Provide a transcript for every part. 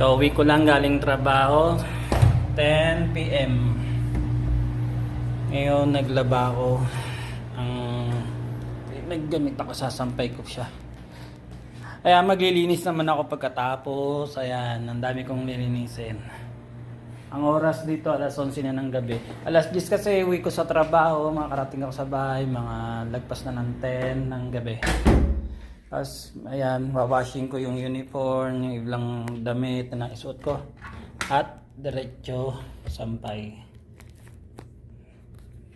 Kauwi ko lang galing trabaho. 10 p.m. Ngayon naglaba ako. Ang naggamit ako sasampay ko siya. Kaya maglilinis naman ako pagkatapos. Ayan, ang dami kong lilinisin. Ang oras dito, alas 11 na ng gabi. Alas 10 kasi uwi ko sa trabaho, makakarating ako sa bahay, mga lagpas na ng 10 ng gabi. Tapos, ayan, wawashing ko yung uniform, yung iblang damit na isuot ko. At, diretso, sampay.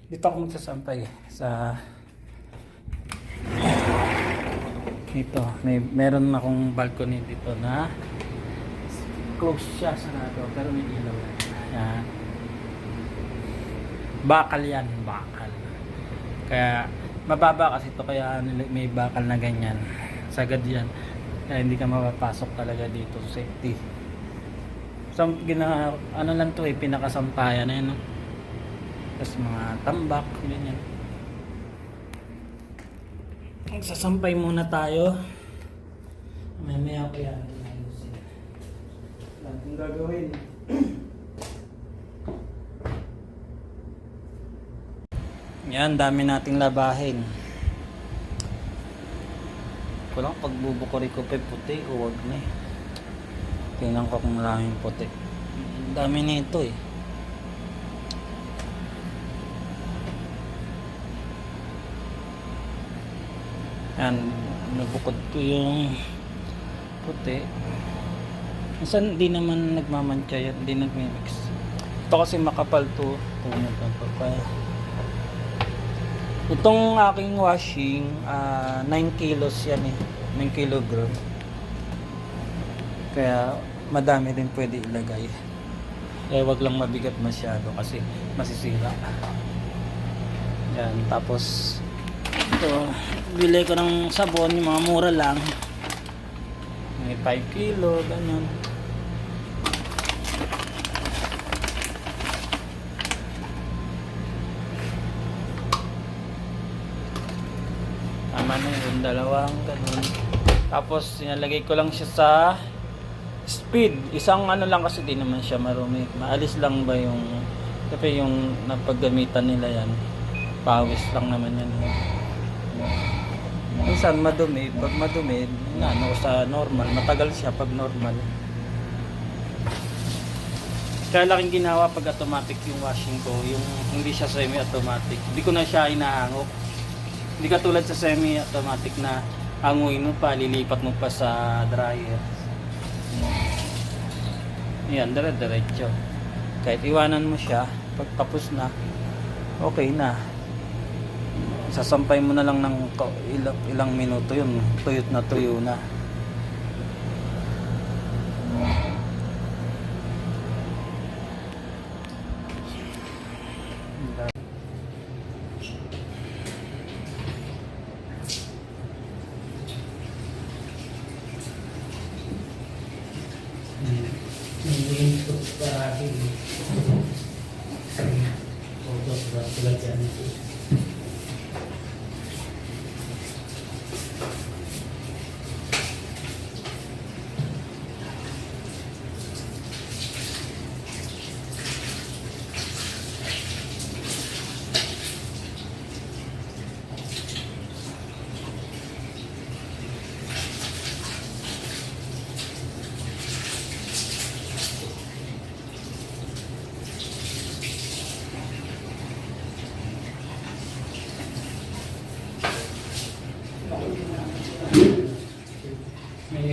Dito ako magsasampay sa... Dito, may meron akong balcony dito na close siya sarado pero may ilaw yan. Bakal yan, bakal. Kaya mababa kasi ito kaya may bakal na ganyan. Sagad yan. Kaya hindi ka mapapasok talaga dito. Safety. So, gina, ano lang to eh, pinakasampayan na yun. No? Tapos mga tambak, ganyan. Magsasampay muna tayo. Mamaya ko yan. ayusin. Lang kung gagawin. Yan, dami nating labahin. Kulang pagbubukori ko pa puti o wag na eh. Tingnan ko kung maraming puti. Ang dami nito eh. Yan, nabukod ko yung puti. Minsan di naman nagmamantya yan, di nagmimix. Ito kasi makapal to. Tingnan ko to pa. Itong aking washing, ah, 9 kilos yan eh. 9 kilogram. Kaya madami din pwede ilagay. Eh wag lang mabigat masyado kasi masisira. Yan, tapos ito, bili ko ng sabon, yung mga mura lang. May 5 kilo, ganyan. Tama na yun, dalawang ganun. Tapos, sinalagay ko lang siya sa speed. Isang ano lang kasi di naman siya marumi. Maalis lang ba yung, kasi yung napaggamitan nila yan. Pawis lang naman yan. Minsan madumi, pag madumi, ano sa normal, matagal siya pag normal. Kaya laking ginawa pag automatic yung washing ko, yung hindi siya semi-automatic. Hindi ko na siya inahangok. Hindi katulad sa semi-automatic na hanguin mo pa, lilipat mo pa sa dryer. Yan, dire-diretso. Kahit iwanan mo siya, pag tapos na, okay na. Sasampay mo na lang ng ilang, ilang minuto yun. Tuyot na tuyo na.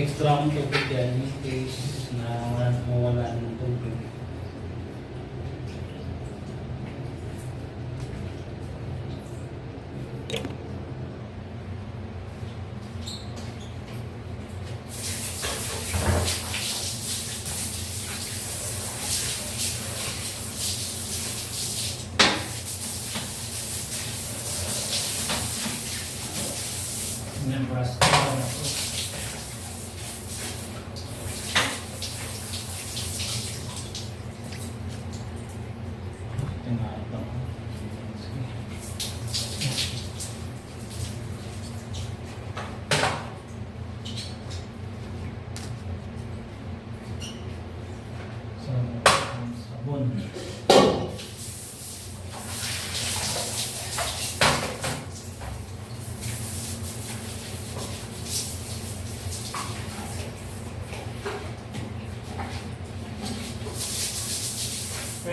Extra akong tubig yan in case na. Yan, brush ko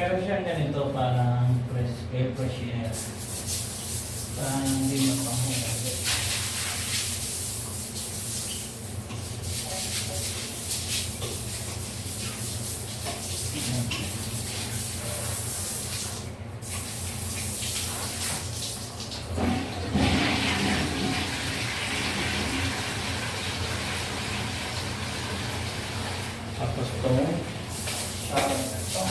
Meron siyang ganito parang press, air freshener. Parang hindi mapahuli. Tapos ito, shower na ito.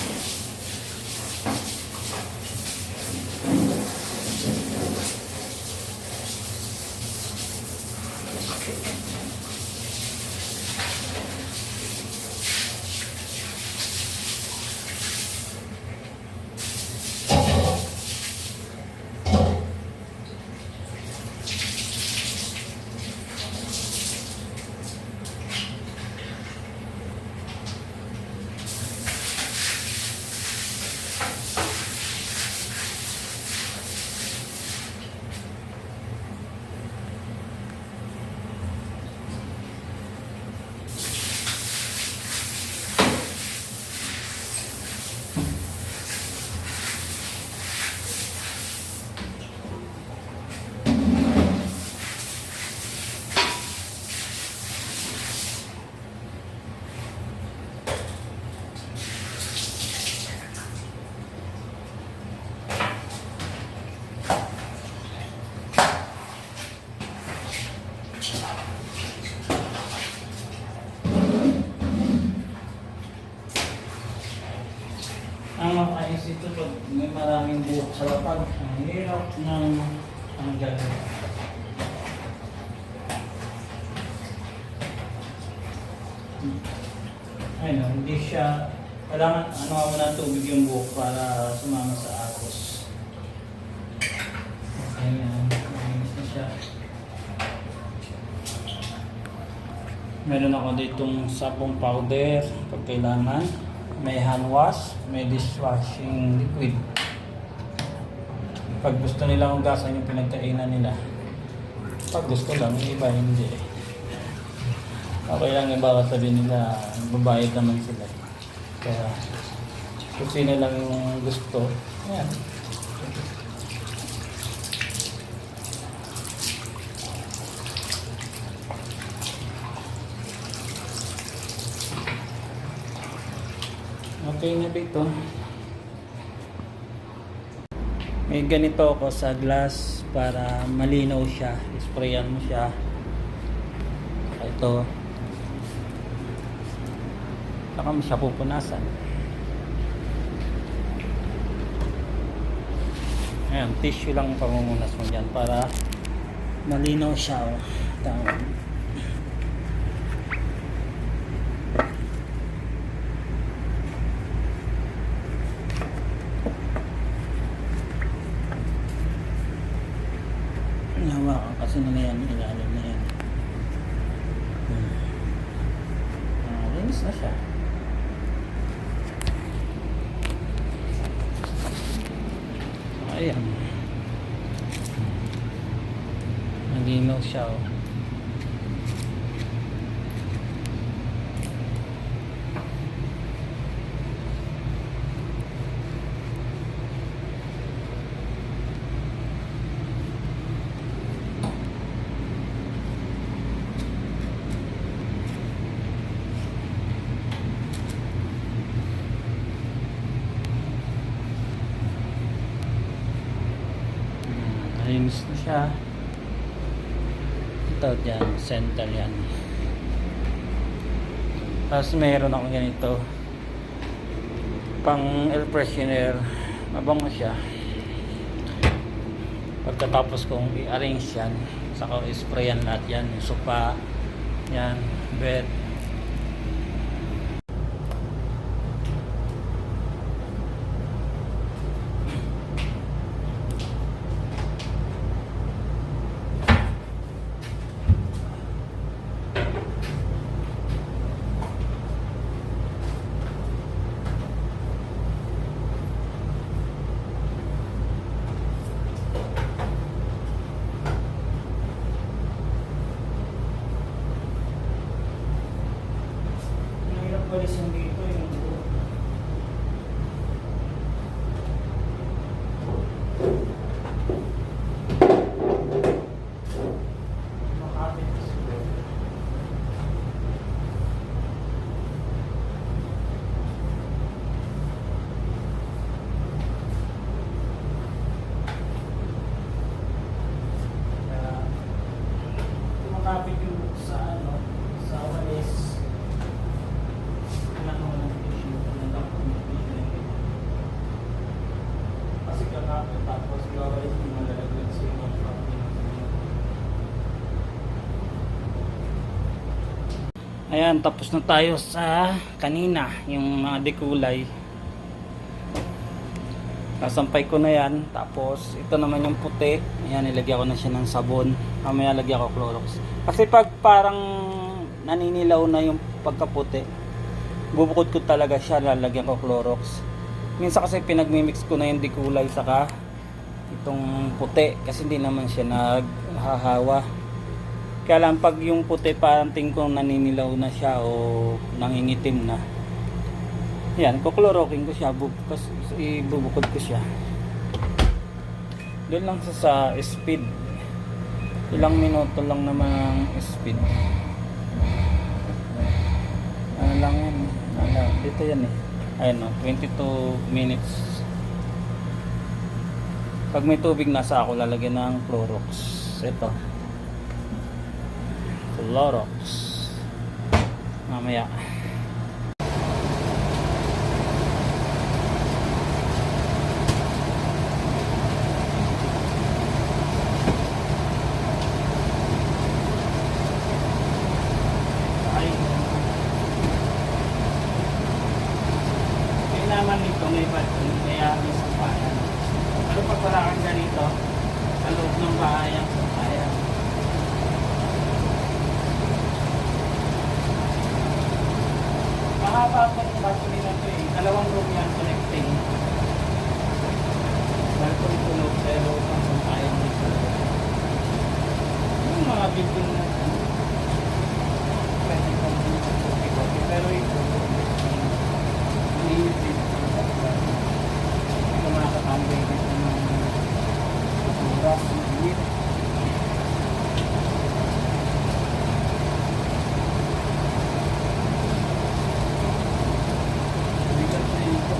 Ang makais ito pag may maraming buhok sa lapag, ang hirap ng ang gagawin. Ayun, hindi siya, kailangan ano ako na tubig yung buhok para sumama sa agos. Ayan, malinis na siya. Meron ako ditong sabong powder pag kailangan. May hand wash, may dishwashing liquid. Pag gusto nilang hugasan yung pinagkainan nila. Pag gusto lang, yung iba hindi. Okay lang iba sabihin nila, babayad naman sila. Kaya, kung sino lang yung gusto, yan. Okay na dito. May ganito ako sa glass para malinaw siya. Sprayan mo siya. Ito. Saka mo siya pupunasan. Ayan, tissue lang ang pamumunas mo dyan para malinaw siya. Oh. Tama. Hawakan kasi nila yan, ilalim na yan. Hmm. Ah, linis na siya. Ayan. Malinaw siya oh. Malinis na siya. Ito dyan, center yan. Tapos meron ako ganito. Pang air freshener. Mabango siya. Pagkatapos kong i-arrange yan, saka i-sprayan lahat yan. Yung sopa, yan, bed. Mahirap balisin dito yung buo. Ayan, tapos na tayo sa kanina, yung mga dekulay. Kasampay ko na yan. Tapos, ito naman yung puti. Ayan, nilagyan ko na siya ng sabon. Mamaya lagyan ko Clorox. Kasi pag parang naninilaw na yung pagkaputi, bubukod ko talaga siya, lalagyan ko Clorox. Minsan kasi pinagmimix ko na yung dekulay saka itong puti kasi hindi naman siya naghahawa. Kaya lang pag yung puti parang tingin ko naninilaw na siya o nangingitim na. Yan, kuklorokin ko siya, bu- kas- ibubukod ko siya. Doon lang sa, sa speed. Ilang minuto lang naman ang speed. Ano lang yan? Ano, dito yan eh. Ayun o, 22 minutes. Pag may tubig nasa ako, lalagyan ng Clorox. Ito. Clorox. Mamaya. Ay. Kaya naman dito may balcony, kaya may sampayan. Pero pag wala kang ganito, sa loob ng bahay ang sampayan. Mahaba pa yung balcony na to eh. Dalawang room yan connecting. Balcony tulog, pero ang sampayan dito. Yung mga building na pwede kang kopi-kopi. Pero ito, mainit din. Ito makakatambay dito ng oras, mainit. Bigat na ito.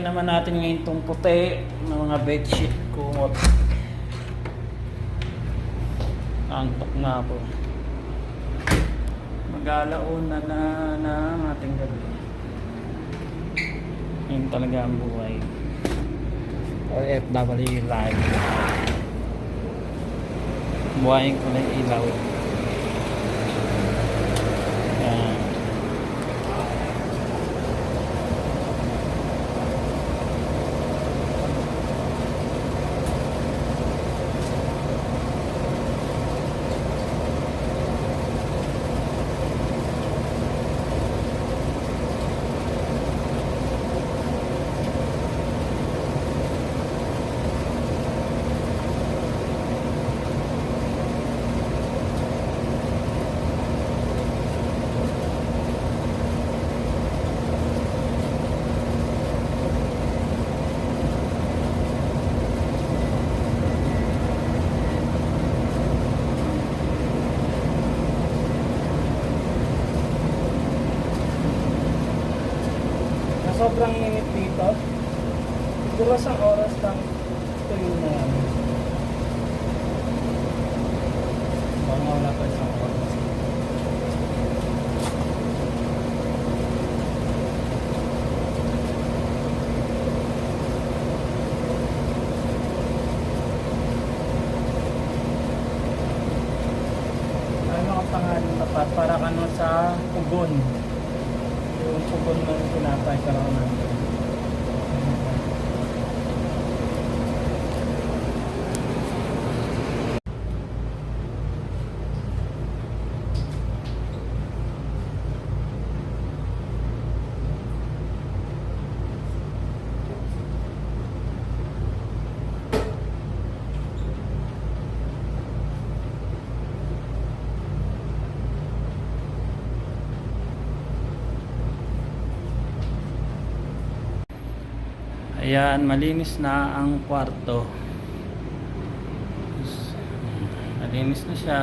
Sumpay naman natin ngayon itong puti ng mga bedsheet kumot. Antok nga po. Mag-alauna na na ang ating gabi. Yun talaga ang buhay. OFW life. Buhayin ko na ilaw. Yan. na sobrang dito. Siguro sa oras lang tuyo na yan. Baka wala pa isang Ayan, malinis na ang kwarto. Malinis na siya.